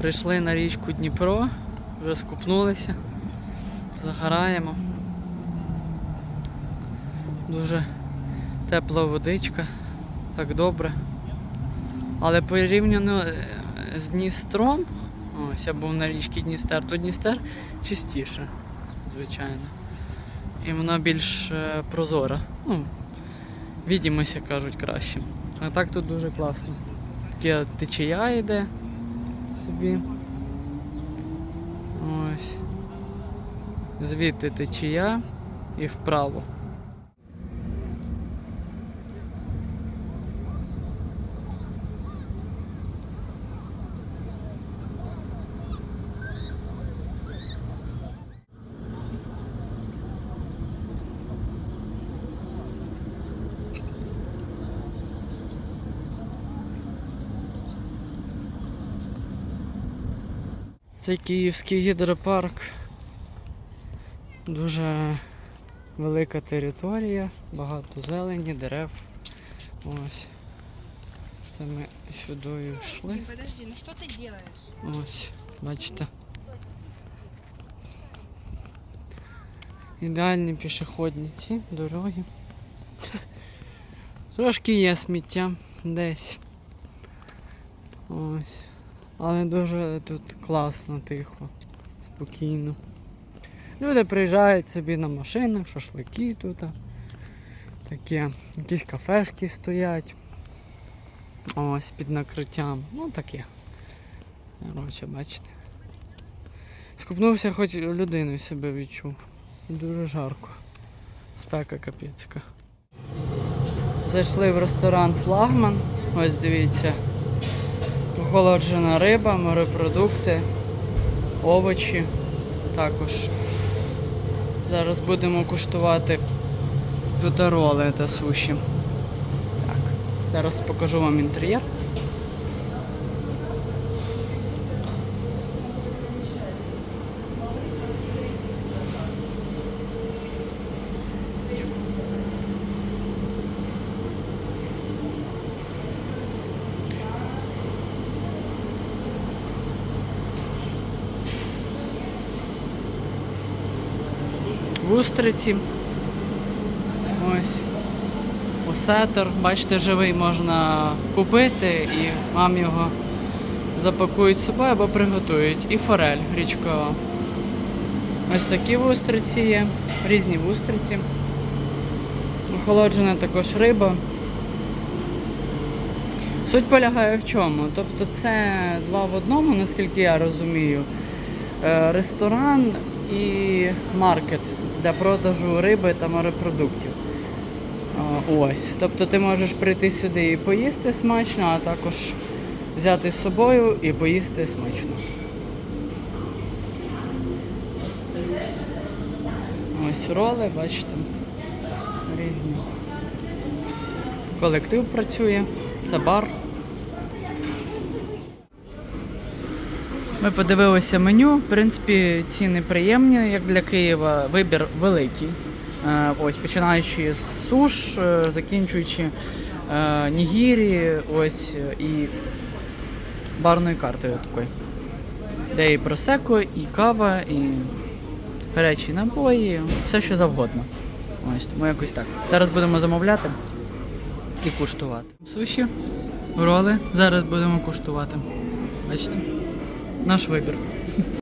Прийшли на річку Дніпро, вже скупнулися, загораємо. Дуже тепла водичка, так добре. Але порівняно е, з Дністром, ось я був на річці Дністер, то Дністер чистіше, звичайно. І вона більш е, прозора. Ну, відімося, кажуть, краще. А так тут дуже класно. Таке течія йде собі. Ось. Звідти течія і вправо. Цей київський гідропарк. Дуже велика територія, багато зелені, дерев. Ось. Це ми сюди йшли. Подожди, ну что ты делаешь? Ось, бачите. Ідеальні пішохідні ці дороги. Трошки є сміття десь. Ось. Але дуже тут класно, тихо, спокійно. Люди приїжджають собі на машинах, шашлики тут. Таке, якісь кафешки стоять. Ось під накриттям. Ну таке. Коротше, бачите. Скупнувся, хоч людиною себе відчув. Дуже жарко. Спека капецька. Зайшли в ресторан Флагман. Ось дивіться. Охолоджена риба, морепродукти, овочі також. Зараз будемо куштувати бутероли та суші. Так, зараз покажу вам інтер'єр. Вустриці. Ось. Осетер, бачите, живий можна купити і вам його запакують собою або приготують. І форель річкова. Ось такі вустриці є, різні вустриці. Охолоджена також риба. Суть полягає в чому? Тобто це два в одному, наскільки я розумію. Е, Ресторан і маркет для продажу риби та морепродуктів. Ось. Тобто ти можеш прийти сюди і поїсти смачно, а також взяти з собою і поїсти смачно. Ось роли, бачите, різні. Колектив працює, це бар. Ми подивилися меню. В принципі, ціни приємні, як для Києва. Вибір великий. Е, Ось, починаючи з суш, е, закінчуючи е, нігірі, ось і барною картою такою. Де і просеко, і кава, і гарячі напої, все що завгодно. Ось, тому якось так. Зараз будемо замовляти і куштувати. Суші, роли. Зараз будемо куштувати. Бачите? Наш вибір.